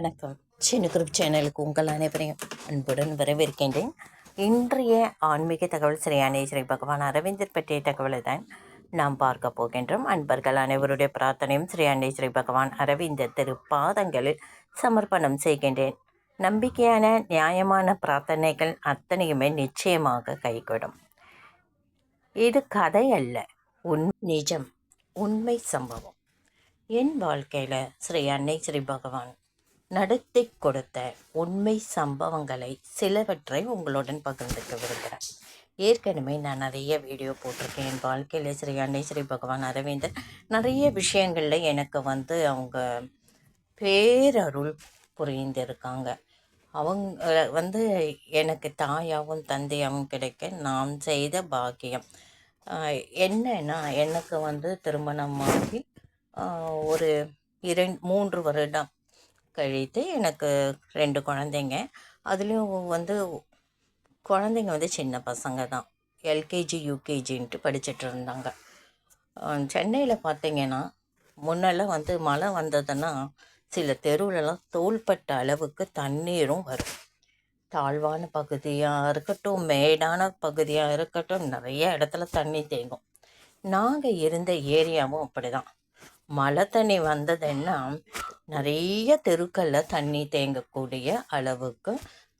வணக்கம். சின்ன குரூப் சேனலுக்கு உங்கள் அனைவரையும் அன்புடன் வரவேற்கின்றேன். இன்றைய ஆன்மீக தகவல் ஸ்ரீயானே ஸ்ரீ பகவான் அரவிந்தர் பற்றிய தகவலை தான் நாம் பார்க்க போகின்றோம். அன்பர்கள் அனைவருடைய பிரார்த்தனையும் ஸ்ரீ ஸ்ரீ பகவான் அரவிந்தர் திருப்பாதங்களில் சமர்ப்பணம் செய்கின்றேன். நம்பிக்கையான நியாயமான பிரார்த்தனைகள் அத்தனையுமே நிச்சயமாக கைகூடும். இது கதை அல்ல உன் நிஜம் உண்மை சம்பவம். என் வாழ்க்கையில் ஸ்ரீ அன்னை ஸ்ரீ பகவான் நடத்தி கொடுத்த உண்மை சம்பவங்களை சிலவற்றை உங்களுடன் பகிர்ந்துக்க விரும்புகிறேன். ஏற்கனவே நான் நிறைய வீடியோ போட்டிருக்கேன். என் வாழ்க்கையில் ஸ்ரீ அண்ணே ஸ்ரீ பகவான் அரவிந்தர் நிறைய விஷயங்களில் எனக்கு வந்து அவங்க பேரருள் புரிந்திருக்காங்க. அவங்க வந்து எனக்கு தாயாகவும் தந்தையாகவும் கிடைக்க நான் செய்த பாக்கியம். என்னன்னா எனக்கு வந்து திருமணமாகி ஒரு இரண்டு மூன்று வருடம் கழித்து எனக்கு ரெண்டு குழந்தைங்க. அதுலேயும் வந்து குழந்தைங்க வந்து சின்ன பசங்க தான். எல்கேஜி யூகேஜின்ட்டு படிச்சுட்டு இருந்தாங்க. சென்னையில் பார்த்தீங்கன்னா முன்னெல்லாம் வந்து மழை வந்ததுன்னா சில தெருவுலலாம் தோள்பட்ட அளவுக்கு தண்ணீரும் வரும். தாழ்வான பகுதியாக இருக்கட்டும் மேடான பகுதியாக இருக்கட்டும் நிறைய இடத்துல தண்ணி தேங்கும். நாங்கள் இருந்த ஏரியாவும் அப்படிதான். மழை தண்ணி வந்ததுன்னா நிறைய தெருக்களில் தண்ணி தேங்கக்கூடிய அளவுக்கு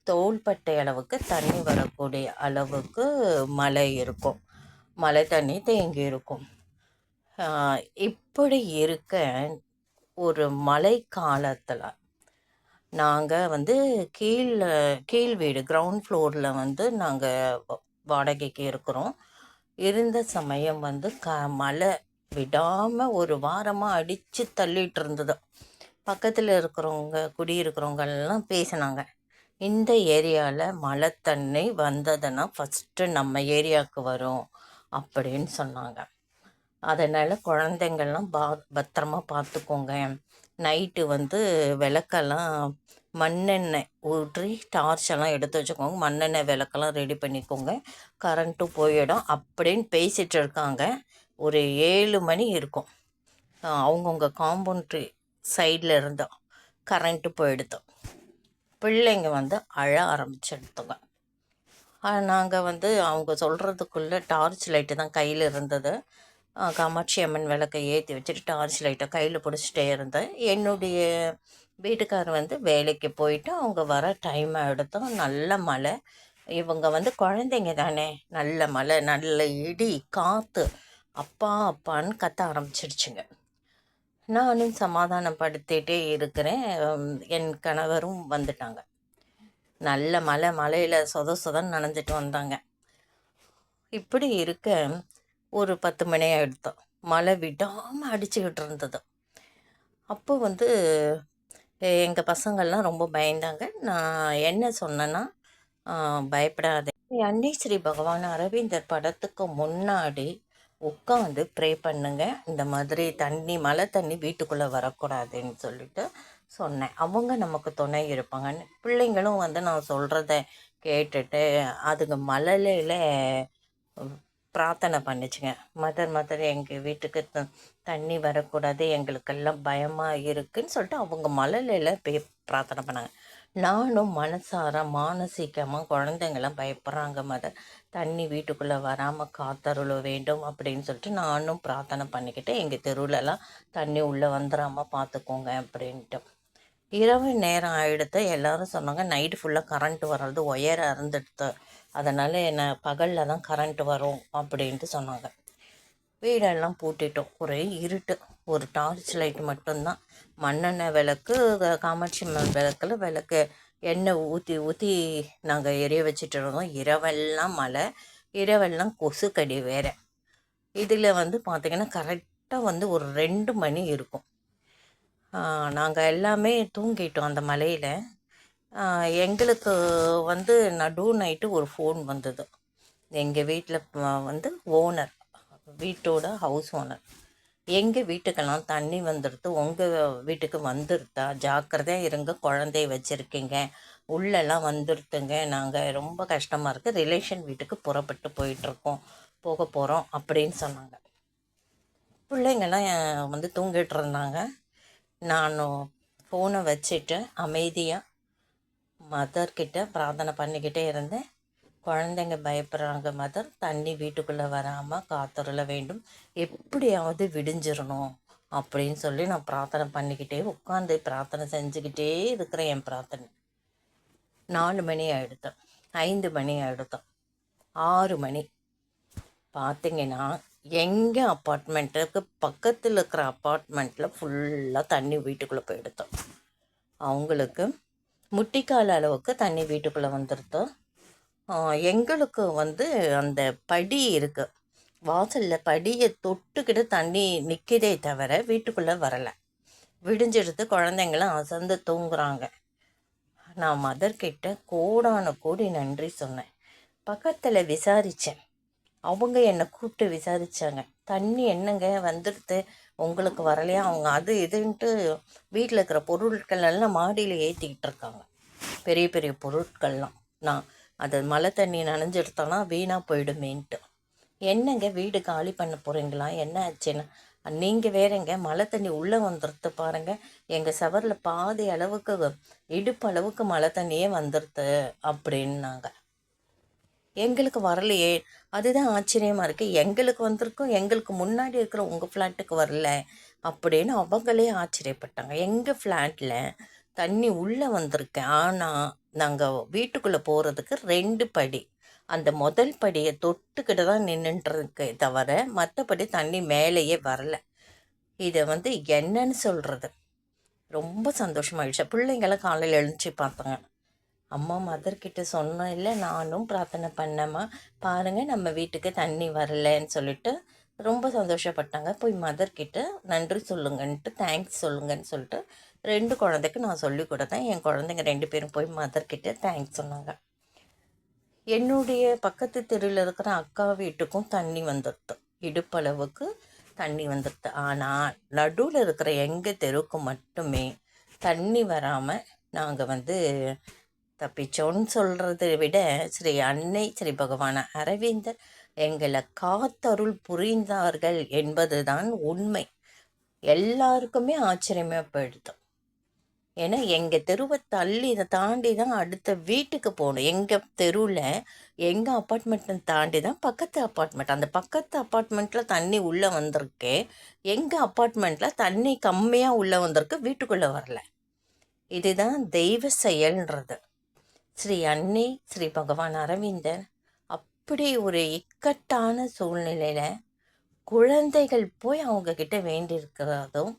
தோள்பட்டை அளவுக்கு தண்ணி வரக்கூடிய அளவுக்கு மழை இருக்கும். மழை தண்ணி தேங்கி இருக்கும். இப்படி இருக்க ஒரு மழை காலத்தில் நாங்கள் வந்து கீழ் கீழ் வீடு கிரவுண்ட் ஃப்ளோரில் வந்து நாங்கள் வாடகைக்கு இருக்கிறோம். இருந்த சமயம் வந்து க மழை விடாமல் ஒரு வாரமாக அடித்து தள்ளிட்டு இருந்தது பக்கத்தில் இருக்கிறவங்க குடியிருக்கிறவங்கெல்லாம் பேசினாங்க. இந்த ஏரியாவில் மழை தண்ணி வந்ததுன்னா ஃபஸ்ட்டு நம்ம ஏரியாவுக்கு வரும் அப்படின்னு சொன்னாங்க. அதனால் குழந்தைங்கள்லாம் பா பத்திரமா பார்த்துக்கோங்க. நைட்டு வந்து விளக்கெல்லாம் மண்ணெண்ணெய் ஊற்றி டார்ச் எல்லாம் எடுத்து வச்சுக்கோங்க. மண்ணெண்ணெய் விளக்கெல்லாம் ரெடி பண்ணிக்கோங்க. கரண்ட்டும் போயிடும் அப்படின்னு பேசிகிட்டு இருக்காங்க. ஒரு ஏழு மணி இருக்கும். அவங்கவுங்க காம்பவுண்ட்ரி சைடில் இருந்தோம் கரண்ட்டு போயிடுதோம் பிள்ளைங்க வந்து அழ ஆரம்பிச்சிடுத்துங்க நாங்கள் வந்து அவங்க சொல்கிறதுக்குள்ளே டார்ச் லைட்டு தான் கையில் இருந்தது. காமாட்சி அம்மன் விளக்கை ஏற்றி வச்சுட்டு டார்ச் லைட்டை கையில் பிடிச்சிட்டே இருந்தேன் என்னுடைய வீட்டுக்கார் வந்து வேலைக்கு போயிட்டு அவங்க வர டைம் எடுத்தோம் நல்ல மழை. இவங்க வந்து குழந்தைங்க தானே நல்ல மழை நல்ல இடி காற்று அப்பா அப்பான்னு கத்த ஆரம்பிச்சிடுச்சுங்க. நானும் சமாதானப்படுத்திட்டே இருக்கிறேன். என் கணவரும் வந்துட்டாங்க. நல்ல மலை மலையில் சொத சொதன்னு நனைஞ்சிட்டு வந்தாங்க. இப்படி இருக்க ஒரு பத்து மணி எடுத்தோம் மழை விடாமல் அடிச்சுக்கிட்டு இருந்தது. அப்போ வந்து எங்கள் பசங்கள்லாம் ரொம்ப பயந்தாங்க. நான் என்ன சொன்னேன்னா பயப்படாதே. அன்னை ஸ்ரீ பகவான் அரவிந்தர் படத்துக்கு முன்னாடி உட்காந்து ப்ரே பண்ணுங்க. இந்த மாதிரி தண்ணி மழை தண்ணி வீட்டுக்குள்ளே வரக்கூடாதுன்னு சொல்லிட்டு சொன்னேன். அவங்க நமக்கு துணை இருப்பாங்கன்னு பிள்ளைங்களும் வந்து நான் சொல்கிறத கேட்டுட்டு அதுங்க மழலையில் பிரார்த்தனை பண்ணுச்சுங்க. மதர் மதர் எங்கள் வீட்டுக்கு த தண்ணி வரக்கூடாது. எங்களுக்கெல்லாம் பயமாக இருக்குன்னு சொல்லிட்டு அவங்க மழலையில் பே பிரார்த்தனை பண்ணாங்க. நானும் மனசார மானசீகமாக குழந்தைங்களாம் பயப்படுறாங்க மதர் தண்ணி வீட்டுக்குள்ளே வராமல் காத்தருள வேண்டும் அப்படின்னு சொல்லிட்டு நானும் பிரார்த்தனை பண்ணிக்கிட்டு எங்கள் தெருவுலலாம் தண்ணி உள்ளே வந்துடாமல் பார்த்துக்கோங்க அப்படின்ட்டு. இரவு நேரம் ஆகிடுத்து எல்லோரும் சொன்னாங்க நைட்டு ஃபுல்லாக கரண்ட் வர்றது ஒயர் அறந்துடுத்து அதனால் என்ன பகலில் தான் கரண்ட் வரும் அப்படின்ட்டு சொன்னாங்க. வீடெல்லாம் பூட்டிட்டோம் ஒரே இருட்டு. ஒரு டார்ச் லைட் மட்டும்தான். மண்ணெண்ணெய் விளக்கு காமாட்சி அம்மன் விளக்குல விளக்கு எண்ணெய் ஊற்றி ஊற்றி நாங்கள் எரிய வச்சுட்டு இருந்தோம். இரவெல்லாம் மழை இரவெல்லாம் கொசுக்கடி வேறு. இதில் வந்து பார்த்திங்கன்னா கரெக்டாக வந்து ஒரு ரெண்டு மணி இருக்கும். நாங்கள் எல்லாமே தூங்கிட்டோம் அந்த மலையில். எங்களுக்கு வந்து நடு நைட்டு ஒரு ஃபோன் வந்தது. எங்கள் வீட்டில் வந்து ஓனர் வீட்டோட ஹவுஸ் ஓனர் எங்கள் வீட்டுக்கெல்லாம் தண்ணி வந்துடுது உங்கள் வீட்டுக்கு வந்துருதா ஜாக்கிரதையாக இருங்க குழந்தைய வச்சுருக்கீங்க. உள்ளெல்லாம் வந்துடுத்துங்க. நாங்கள் ரொம்ப கஷ்டமாக இருக்குது ரிலேஷன் வீட்டுக்கு புறப்பட்டு போயிட்டுருக்கோம். போக போகிறோம் அப்படின்னு சொன்னாங்க. பிள்ளைங்கெல்லாம் வந்து தூங்கிட்டு இருந்தாங்க. நானும் ஃபோனை வச்சுட்டு அமைதியாக மதர்கிட்ட பிரார்த்தனை பண்ணிக்கிட்டே இருந்தேன். குழந்தைங்க பயப்படுறாங்க மதர் தண்ணி வீட்டுக்குள்ளே வராமல் காத்துருள வேண்டும். எப்படியாவது விடிஞ்சிடணும் அப்படின்னு சொல்லி நான் பிரார்த்தனை பண்ணிக்கிட்டே உட்காந்து பிரார்த்தனை செஞ்சுக்கிட்டே இருக்கிறேன் என் பிரார்த்தனை. நாலு மணி ஆகிடுத்தோம் ஐந்து மணி ஆகிடுத்தோம் ஆறு மணி. பார்த்தீங்கன்னா எங்கள் அப்பார்ட்மெண்ட்டுக்கு பக்கத்தில் இருக்கிற அப்பார்ட்மெண்ட்டில் ஃபுல்லாக தண்ணி வீட்டுக்குள்ளே போயிடுத்தோம் அவங்களுக்கு முட்டிக்கால் அளவுக்கு தண்ணி வீட்டுக்குள்ளே வந்துருத்தோம் எங்களுக்கு வந்து அந்த படி இருக்குது வாசலில் படியை தொட்டுக்கிட்டு தண்ணி நிற்கிதே தவிர வீட்டுக்குள்ளே வரலை. விடிஞ்செடுத்து குழந்தைங்களும் அசந்து தூங்குறாங்க. நான் மதர்கிட்ட கோடான கோடி நன்றி சொன்னேன். பக்கத்தில் விசாரித்தேன் அவங்க என்னை கூப்பிட்டு விசாரித்தாங்க தண்ணி என்னங்க வந்துடுது? உங்களுக்கு வரலையா? அவங்க அது இதுன்ட்டு வீட்டில் இருக்கிற பொருட்கள் எல்லாம் மாடியில் ஏற்றிக்கிட்டு இருக்காங்க. பெரிய பெரிய பொருட்கள்லாம். நான் அது மழை தண்ணி நனைஞ்செடுத்தோன்னா வீணாக போயிடுமேன்ட்டு. என்னங்க வீடு காலி பண்ண போகிறீங்களா என்ன ஆச்சுன்னா? நீங்கள் வேறங்க மழை தண்ணி உள்ளே வந்துடுத்து பாருங்கள் எங்கள் சவரில் பாதி அளவுக்கு இடுப்பு அளவுக்கு மழை தண்ணியே வந்துடுது அப்படின்னாங்க. எங்களுக்கு வரலையே. அதுதான் ஆச்சரியமாக இருக்குது எங்களுக்கு வந்திருக்கும் எங்களுக்கு முன்னாடி இருக்கிற உங்கள் ஃப்ளாட்டுக்கு வரல அப்படின்னு அவங்களே ஆச்சரியப்பட்டாங்க. எங்கள் ஃப்ளாட்டில் தண்ணி உள்ளே வந்திருக்கேன் ஆனால் நாங்கள் வீட்டுக்குள்ளே போகிறதுக்கு ரெண்டு படி. அந்த முதல் படியை தொட்டுக்கிட்டு தான் நின்றுட்டுருக்கு தவிர மற்றபடி தண்ணி மேலேயே வரலை. இதை வந்து என்னன்னு சொல்கிறது ரொம்ப சந்தோஷமாகிடுச்சு பிள்ளைங்களாம் காலையில் எழுந்துச்சு பார்த்தாங்க அம்மா மதர்கிட்ட சொன்னோம் இல்லை நானும் பிரார்த்தனை பண்ணேம்மா. பாருங்கள் நம்ம வீட்டுக்கு தண்ணி வரலன்னு சொல்லிட்டு ரொம்ப சந்தோஷப்பட்டாங்க. போய் மதர்கிட்ட நன்றி சொல்லுங்கன்ட்டு தேங்க்ஸ் சொல்லுங்கன்னு சொல்லிட்டு ரெண்டு குழந்தைக்கு நான் சொல்லி கொடுத்தேன். என் குழந்தைங்க ரெண்டு பேரும் போய் மதர்கிட்ட தேங்க்ஸ் சொன்னாங்க. என்னுடைய பக்கத்து தெருவில் இருக்கிற அக்கா வீட்டுக்கும் தண்ணி வந்துடுது. இடுப்பளவுக்கு தண்ணி வந்துடுது. ஆனால் நடுவில் இருக்கிற எங்கள் தெருவுக்கு மட்டுமே தண்ணி வராமல் நாங்கள் வந்து தப்பிச்சோன்னு சொல்கிறத விட ஸ்ரீ அன்னை ஸ்ரீ பகவான அரவிந்தர் எங்களை காத்தருள் புரிந்தார்கள் என்பது தான் உண்மை. எல்லாருக்குமே ஆச்சரியமாக போயிடுது. ஏன்னா எங்கள் தெருவை தள்ளி இதை தாண்டி தான் அடுத்த வீட்டுக்கு போகணும் எங்கள் தெருவில் எங்கள் அப்பார்ட்மெண்ட்டை தாண்டி தான் பக்கத்து அப்பார்ட்மெண்ட். அந்த பக்கத்து அப்பார்ட்மெண்ட்டில் தண்ணி உள்ளே வந்திருக்கு. எங்கள் அப்பார்ட்மெண்ட்டில் தண்ணி கம்மியாக உள்ளே வந்திருக்கு வீட்டுக்குள்ளே வரல. இதுதான் தெய்வ செயல்ன்றது. ஸ்ரீ அன்னை ஸ்ரீ பகவான் அரவிந்தர் அப்படி ஒரு இக்கட்டான சூழ்நிலையில் குழந்தைகள் போய் அவங்கக்கிட்ட வேண்டியிருக்கிறதும்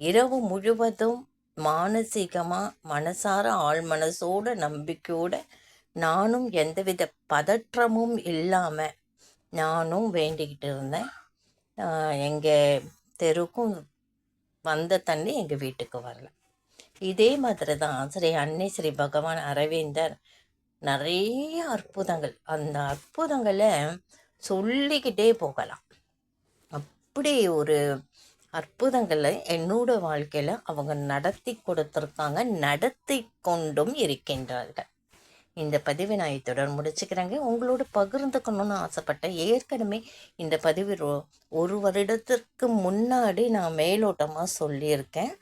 இரவு முழுவதும் மானசீகமாக மனசார ஆள் மனசோட நம்பிக்கையோட நானும் எந்தவித பதற்றமும் இல்லாமல் நானும் வேண்டிக்கிட்டு இருந்தேன். எங்கள் தெருக்கும் வந்த தண்ணி எங்கள் வீட்டுக்கு வரல. இதே மாதிரி தான் ஸ்ரீ அன்னை ஸ்ரீ பகவான் அரவிந்தர் நிறைய அற்புதங்கள். அந்த அற்புதங்களை சொல்லிக்கிட்டே போகலாம். அப்படி ஒரு அற்புதங்களை என்னோட வாழ்க்கையில் அவங்க நடத்தி கொடுத்துருக்காங்க நடத்தி கொண்டும் இருக்கின்றார்கள். இந்த பதிவை நான் இத்துடன் முடிச்சுக்கிறேங்க. உங்களோட பகிர்ந்துக்கணும்னு ஆசைப்பட்டேன். ஏற்கனவே இந்த பதிவு ஒரு வருடத்திற்கு முன்னாடி நான் மேலோட்டமாக சொல்லியிருக்கேன்.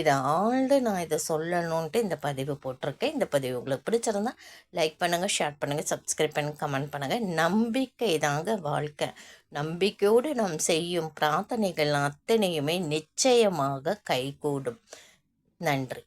இதை ஆழ்ந்து நான் இதை சொல்லணுன்ட்டு இந்த பதிவு போட்டிருக்கேன். இந்த பதிவு உங்களுக்கு பிடிச்சிருந்தா லைக் பண்ணுங்கள் ஷேர் பண்ணுங்கள் சப்ஸ்கிரைப் பண்ணுங்கள் கமெண்ட் பண்ணுங்கள் நம்பிக்கை தாங்க வாழ்க்கை. நம்பிக்கையோடு நாம் செய்யும் பிரார்த்தனைகள் அத்தனையுமே நிச்சயமாக கைகூடும். நன்றி.